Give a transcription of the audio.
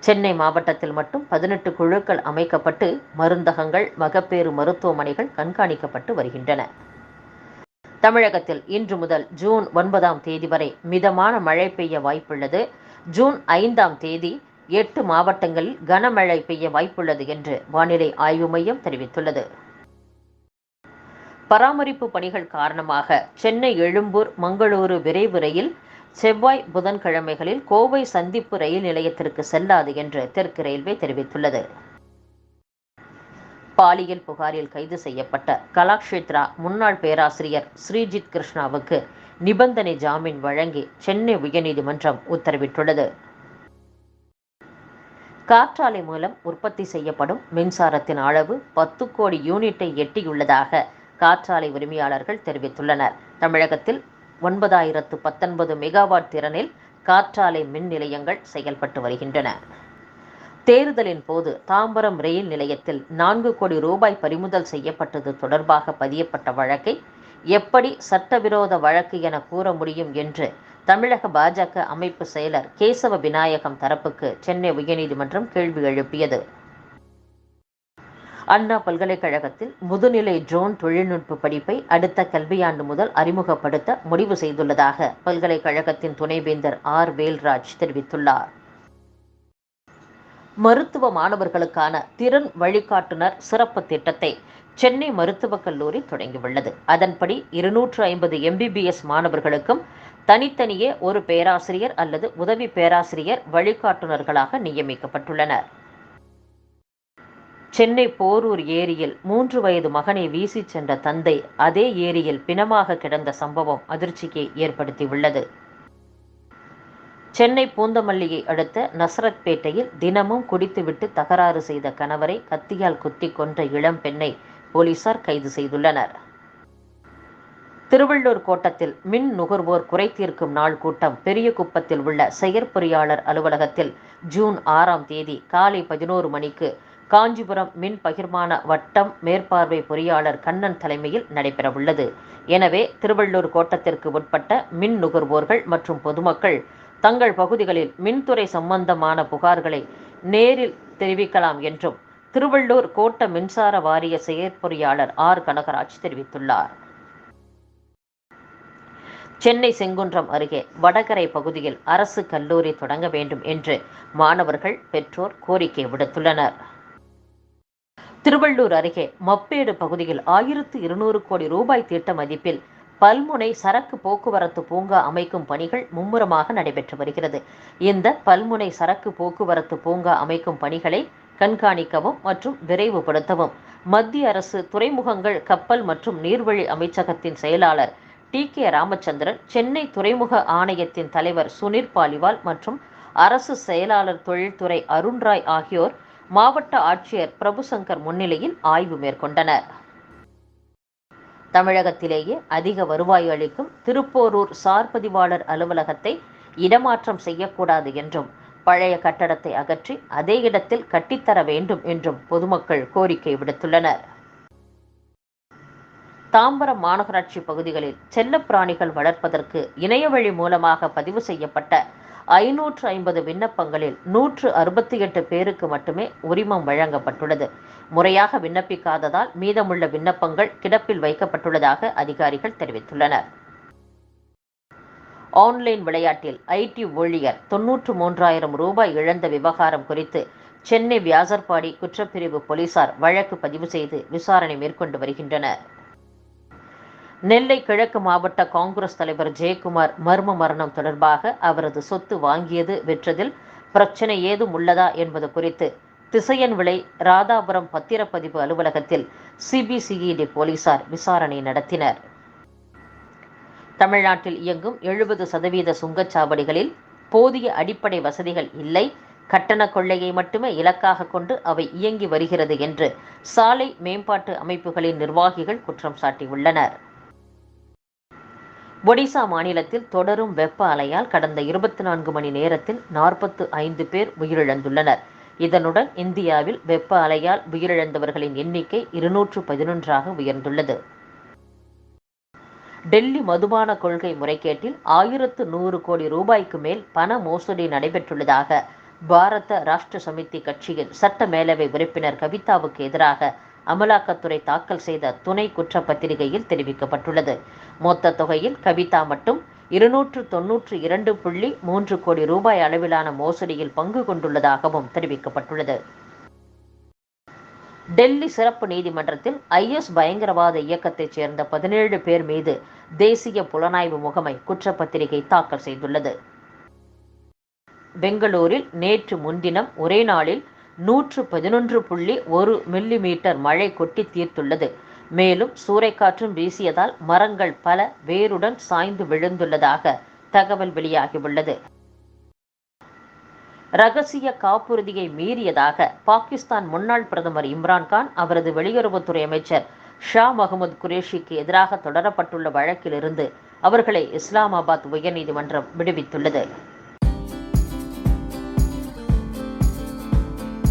சென்னை மாவட்டத்தில் மட்டும் பதினெட்டு குழுக்கள் அமைக்கப்பட்டு மருந்தகங்கள் மகப்பேறு மருத்துவமனைகள் கண்காணிக்கப்பட்டு வருகின்றன. தமிழகத்தில் இன்று முதல் ஜூன் ஒன்பதாம் தேதி வரை மிதமான மழை பெய்ய வாய்ப்புள்ளது. ஜூன் ஐந்தாம் தேதி எட்டு மாவட்டங்களில் கனமழை பெய்ய வாய்ப்புள்ளது என்று வானிலை ஆய்வு மையம் தெரிவித்துள்ளது. பராமரிப்பு பணிகள் காரணமாக சென்னை எழும்பூர் மங்களூரு விரைவு ரயில் செவ்வாய் புதன்கிழமைகளில் கோவை சந்திப்பு ரயில் நிலையத்திற்கு செல்லாது என்று தெற்கு ரயில்வே தெரிவித்துள்ளது. பாலியல் புகாரில் கைது செய்யப்பட்ட கலாக்ஷேத்ரா முன்னாள் பேராசிரியர் ஸ்ரீஜித் கிருஷ்ணாவுக்கு நிபந்தனை ஜாமீன் வழங்கி சென்னை உயர்நீதிமன்றம் உத்தரவிட்டுள்ளது. காற்றாலை மூலம் உற்பத்தி செய்யப்படும் மின்சாரத்தின் அளவு பத்து கோடி யூனிட்டை எட்டியுள்ளதாக காற்றாலை உரிமையாளர்கள் தெரிவித்துள்ளனர். தமிழகத்தில் ஒன்பதாயிரத்து பத்தொன்பது மெகாவாட் திறனில் காற்றாலை மின் நிலையங்கள் செயல்பட்டு வருகின்றன. தேர்தலின் போது தாம்பரம் ரயில் நிலையத்தில் நான்கு கோடி ரூபாய் பறிமுதல் செய்யப்பட்டது தொடர்பாக பதியப்பட்ட வழக்கை எப்படி சட்டவிரோத வழக்கு என கூற முடியும் என்று தமிழக பாஜக அமைப்பு செயலர் கேசவ விநாயகம் தரப்புக்கு சென்னை உயர்நீதிமன்றம் கேள்வி எழுப்பியது. அண்ணா பல்கலைக்கழகத்தில் முதுநிலை ட்ரோன் தொழில்நுட்ப படிப்பை அடுத்த கல்வியாண்டு முதல் அறிமுகப்படுத்த முடிவு செய்துள்ளதாக பல்கலைக்கழகத்தின் துணைவேந்தர் ஆர். வேல்ராஜ் தெரிவித்துள்ளார். மருத்துவ மாணவர்களுக்கான திறன் வழிகாட்டுனர் சிறப்பு திட்டத்தை சென்னை மருத்துவக் கல்லூரி தொடங்கியுள்ளது. அதன்படி இருநூற்று ஐம்பது எம்பிபிஎஸ் மாணவர்களுக்கும் தனித்தனியே ஒரு பேராசிரியர் அல்லது உதவி பேராசிரியர் வழிகாட்டுநர்களாக நியமிக்கப்பட்டுள்ளனர். சென்னை போரூர் ஏரியில் மூன்று வயது மகனை வீசிச் சென்ற தந்தை அதே ஏரியில் பிணமாக கிடந்த சம்பவம் அதிர்ச்சியை ஏற்படுத்தியுள்ளது. சென்னை பூந்தமல்லியை அடுத்த நசரத்பேட்டையில் தினமும் குடித்துவிட்டு தகராறு செய்த கணவரை கத்தியால் குத்தி கொன்ற இளம் பெண்ணை போலீசார் கைது செய்துள்ளனர். திருவள்ளூர் கோட்டத்தில் மின் நுகர்வோர் குறை தீர்க்கும் நாள் கூட்டம் பெரிய குப்பத்தில் உள்ள செயற்பொறியாளர் அலுவலகத்தில் ஜூன் ஆறாம் தேதி காலை பதினோரு மணிக்கு காஞ்சிபுரம் மின் பகிர்மான வட்டம் மேற்பார்வை பொறியாளர் கண்ணன் தலைமையில் நடைபெறவுள்ளது. எனவே திருவள்ளூர் கோட்டத்திற்கு உட்பட்ட மின் நுகர்வோர்கள் மற்றும் பொதுமக்கள் தங்கள் பகுதிகளில் மின்துறை சம்பந்தமான புகார்களை நேரில் தெரிவிக்கலாம் என்றும் திருவள்ளூர் கோட்ட மின்சார வாரிய செயற்பொறியாளர் ஆர். கனகராஜ் தெரிவித்துள்ளார். சென்னை செங்குன்றம் அருகே வடகரை பகுதியில் அரசு கல்லூரி தொடங்க வேண்டும் என்று மாணவர்கள் பெற்றோர் கோரிக்கை விடுத்துள்ளனர். திருவள்ளூர் அருகே மப்பேடு பகுதியில் ஆயிரத்து இருநூறு கோடி ரூபாய் திட்ட மதிப்பில் பல்முனை சரக்கு போக்குவரத்து பூங்கா அமைக்கும் பணிகள் மும்முரமாக நடைபெற்று வருகிறது. இந்த பல்முனை சரக்கு போக்குவரத்து பூங்கா அமைக்கும் பணிகளை கண்காணிக்கவும் மற்றும் விரைவுபடுத்தவும் மத்திய அரசு துறைமுகங்கள் கப்பல் மற்றும் நீர்வழி அமைச்சகத்தின் செயலாளர் டி. கே. ராமச்சந்திரன் சென்னை துறைமுக ஆணையத்தின் தலைவர் சுனிர் பாலிவால் மற்றும் அரசு செயலாளர் தொழில்துறை அருண்ராய் ஆகியோர் மாவட்ட ஆட்சியர் பிரபுசங்கர் முன்னிலையில் ஆய்வு மேற்கொண்டனர். தமிழகத்திலேயே அதிக வருவாய் அளிக்கும் திருப்போரூர் சார்பதிவாளர் அலுவலகத்தை இடமாற்றம் செய்யக்கூடாது என்றும் பழைய கட்டடத்தை அகற்றி அதே இடத்தில் கட்டித்தர வேண்டும் என்றும் பொதுமக்கள் கோரிக்கை விடுத்துள்ளனர். தாம்பரம் மாநகராட்சி பகுதிகளில் செல்லப்பிராணிகள் வளர்ப்பதற்கு இணையவழி மூலமாக பதிவு செய்யப்பட்ட ஐநூற்று ஐம்பது விண்ணப்பங்களில் நூற்று அறுபத்தி எட்டு பேருக்கு மட்டுமே உரிமம் வழங்கப்பட்டுள்ளது. முறையாக விண்ணப்பிக்காததால் மீதமுள்ள விண்ணப்பங்கள் கிடப்பில் வைக்கப்பட்டுள்ளதாக அதிகாரிகள் தெரிவித்துள்ளனர். ஆன்லைன் விளையாட்டில் ஐடி ஊழியர் தொன்னூற்று மூன்றாயிரம் ரூபாய் இழந்த விவகாரம் குறித்து சென்னை வியாசர்பாடி குற்றப்பிரிவு போலீசார் வழக்கு பதிவு செய்து விசாரணை மேற்கொண்டு வருகின்றனர். நெல்லை கிழக்கு மாவட்ட காங்கிரஸ் தலைவர் ஜெயக்குமார் மர்ம மரணம் தொடர்பாக அவரது சொத்து வாங்கியது விற்றதில் பிரச்சனை ஏதும் உள்ளதா என்பது குறித்து திசையன் விலை ராதாபுரம் பத்திரப்பதிவு அலுவலகத்தில் சிபிசிஇடி போலீசார் விசாரணை நடத்தினர். தமிழ்நாட்டில் இயங்கும் எழுபது சதவீத சுங்கச்சாவடிகளில் போதிய அடிப்படை வசதிகள் இல்லை. கட்டண கொள்ளையை மட்டுமே இலக்காக கொண்டு அவை இயங்கி வருகிறது என்று சாலை மேம்பாட்டு அமைப்புகளின் நிர்வாகிகள் குற்றம் சாட்டியுள்ளனர். ஒடிசா மாநிலத்தில் தொடரும் வெப்ப அலையால் கடந்த இருபத்தி நான்கு மணி நேரத்தில் நாற்பத்து ஐந்து பேர் உயிரிழந்துள்ளனர். இதனுடன் இந்தியாவில் வெப்ப அலையால் உயிரிழந்தவர்களின் எண்ணிக்கை இருநூற்று பதினொன்றாக உயர்ந்துள்ளது. டெல்லி மதுபான கொள்கை முறைகேட்டில் ஆயிரத்து நூறு கோடி ரூபாய்க்கு மேல் பண மோசடி நடைபெற்றுள்ளதாக பாரத ராஷ்டிர சமிதி கட்சியின் சட்ட மேலவை உறுப்பினர் கவிதாவுக்கு எதிராக அமலாக்கத்துறை தாக்கல் செய்த துணை குற்றப்பத்திரிகையில் தெரிவிக்கப்பட்டுள்ளது. மொத்த தொகையில் கவிதா மட்டும் இருநூற்று தொன்னூற்று இரண்டு புள்ளி மூன்று கோடி ரூபாய் அளவிலான மோசடியில் பங்கு கொண்டுள்ளதாகவும் தெரிவிக்கப்பட்டுள்ளது. டெல்லி சிறப்பு நீதிமன்றத்தில் ஐஎஸ் பயங்கரவாத இயக்கத்தைச் சேர்ந்த பதினேழு பேர் மீது தேசிய புலனாய்வு முகமை குற்றப்பத்திரிகை தாக்கல் செய்துள்ளது. பெங்களூரில் நேற்று முன்தினம் ஒரே நாளில் நூற்று பதினொன்று புள்ளி ஒரு மில்லி மீட்டர் மழை கொட்டி தீர்த்துள்ளது. மேலும் சூறைக்காற்றும் வீசியதால் மரங்கள் பல வேருடன் சாய்ந்து விழுந்துள்ளதாக தகவல் வெளியாகியுள்ளது. ரகசிய காப்புறுதியை மீறியதாக பாகிஸ்தான் முன்னாள் பிரதமர் இம்ரான்கான் அவரது வெளியுறவுத்துறை அமைச்சர் ஷா முகமது குரேஷிக்கு எதிராக தொடரப்பட்டுள்ள வழக்கிலிருந்து அவர்களை இஸ்லாமாபாத் உயர்நீதிமன்றம் விடுவித்துள்ளது.